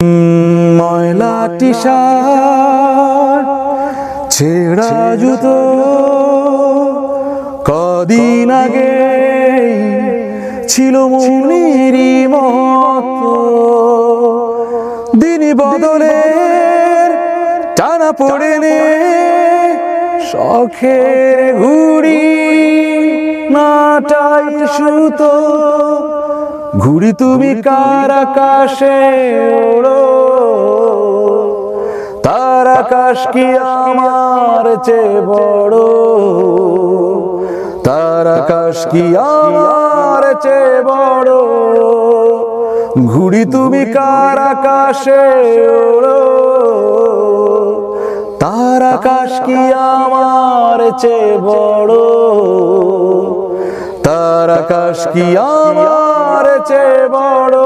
ময়লা T shirt ছেঁড়া জুতো, কদিন আগে ছিল মুনিরি মতো দিন বদলের টানা পড়ে নে শখের ঘুড়ি নাটাই সুতো। ঘুড়ি তুমি কার আকাশে ওড়ো? তার আকাশ কি আমার চেয়ে বড়? তার আকাশ কি আমার চেয়ে বড়? ঘুড়ি তুমি কার আকাশে ওড়ো? তার আকাশ কি আমার চেয়ে বড়? আকাশ কি আমার চেয়ে বড়?